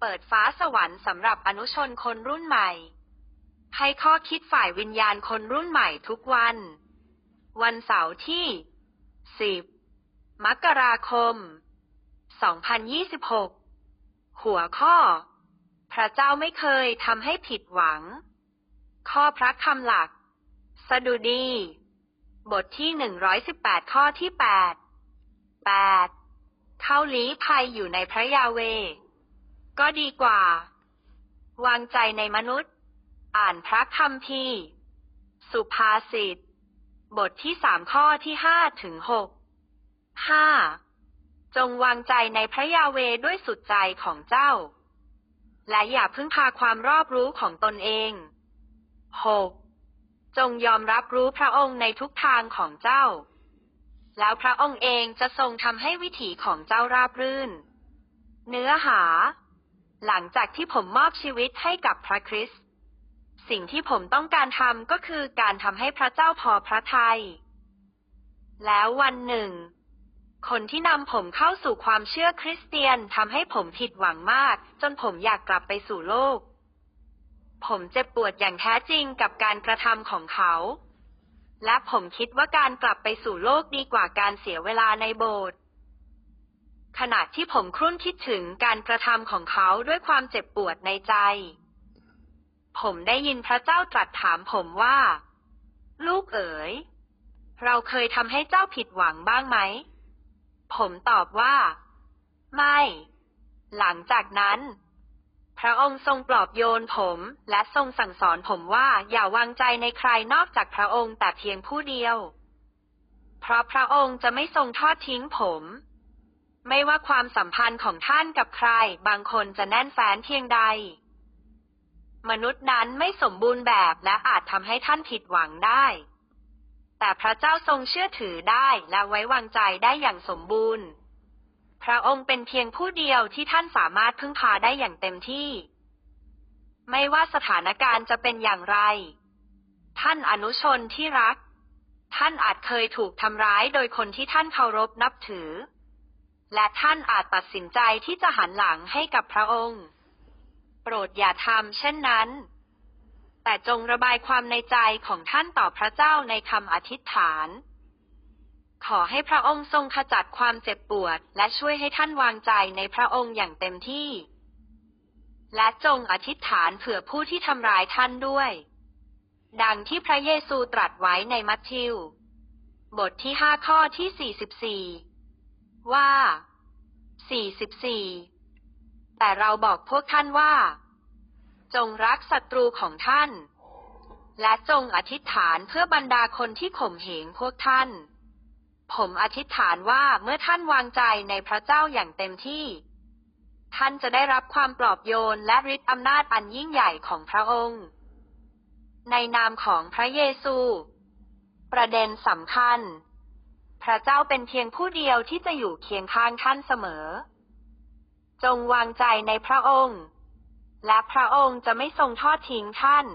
เปิดฟ้าสวรรค์สำหรับอนุชนคนรุ่นใหม่ ให้ข้อคิดฝ่ายวิญญาณคนรุ่นใหม่ทุกวัน วันเสาร์ที่ 10 มกราคม 2026 หัวข้อ พระเจ้าไม่เคยทำให้ผิดหวัง ข้อพระคำหลัก สดุดี บทที่ 118 ข้อที่ 8 8เข้าลี้ภัยอยู่ในพระยาเว ก็ดีกว่า วางใจในมนุษย์ อ่านพระคัมภีร์ สุภาษิต บทที่สามข้อที่ห้าถึงหกห้าจงวางใจในพระยาเวด้วยสุดใจของเจ้า และอย่าพึ่งพาความรอบรู้ของตนเองหกจงยอมรับรู้พระองค์ในทุกทางของเจ้า แล้วพระองค์เองจะทรงทำให้วิถีของเจ้าราบรื่น เนื้อหา หลังจากที่ผมมอบชีวิตให้กับพระคริสต์สิ่งที่ผมต้องการทำก็คือการทำให้พระเจ้าพอพระทยัย แล้ววันหนึ่ง คนที่นำผมเข้าสู่ความเชื่อคริสเตียนทำให้ผมผิดหวังมาก จนผมอยากกลับไปสู่โลก ผมเจ็บปวดอย่างแท้จริงกับการกระทำของเขา และผมคิดว่าการกลับไปสู่โลกดีกว่าการเสียเวลาในโบสถ์ ขณะที่ผมครุ่นคิดถึงการกระทำของเขาด้วยความเจ็บปวดในใจ ผมได้ยินพระเจ้าตรัสถามผมว่า ลูกเอ๋ย เราเคยทำให้เจ้าผิดหวังบ้างไหม ผมตอบว่า ไม่ หลังจากนั้น พระองค์ทรงปลอบโยนผมและทรงสั่งสอนผมว่าอย่าวางใจในใครนอกจากพระองค์แต่เพียงผู้เดียว เพราะพระองค์จะไม่ทรงทอดทิ้งผม ไม่ว่าความสัมพันธ์ของท่านกับใคร บางคนจะแน่นแฟ้นเพียงใด มนุษย์นั้นไม่สมบูรณ์แบบและอาจทำให้ท่านผิดหวังได้ แต่พระเจ้าทรงเชื่อถือได้และไว้วางใจได้อย่างสมบูรณ์ พระองค์เป็นเพียงผู้เดียวที่ท่านสามารถพึ่งพาได้อย่างเต็มที่ ไม่ว่าสถานการณ์จะเป็นอย่างไร ท่านอนุชนที่รัก ท่านอาจเคยถูกทำร้ายโดยคนที่ท่านเคารพนับถือ และท่านอาจตัดสินใจที่จะหันหลังให้กับพระองค์ โปรดอย่าทำเช่นนั้น แต่จงระบายความในใจของท่านต่อพระเจ้าในคำอธิษฐาน ขอให้พระองค์ทรงขจัดความเจ็บปวด และช่วยให้ท่านวางใจในพระองค์อย่างเต็มที่ และจงอธิษฐานเผื่อผู้ที่ทำร้ายท่านด้วย ดังที่พระเยซูตรัสไว้ในมัทธิว บทที่ห้าข้อที่สี่สิบสี่ ว่า 44 แต่เราบอกพวกท่านว่า จงรักศัตรูของท่าน และจงอธิษฐานเพื่อบรรดาคนที่ข่มเหงพวกท่าน ผมอธิษฐานว่าเมื่อท่านวางใจในพระเจ้าอย่างเต็มที่ ท่านจะได้รับความปลอบโยนและฤทธิ์อำนาจอันยิ่งใหญ่ของพระองค์ ในนามของพระเยซู ประเด็นสำคัญ พระเจ้าเป็นเพียงผู้เดียวที่จะอยู่เคียงข้างท่านเสมอ จงวางใจในพระองค์ และพระองค์จะไม่ทรงทอดทิ้งท่าน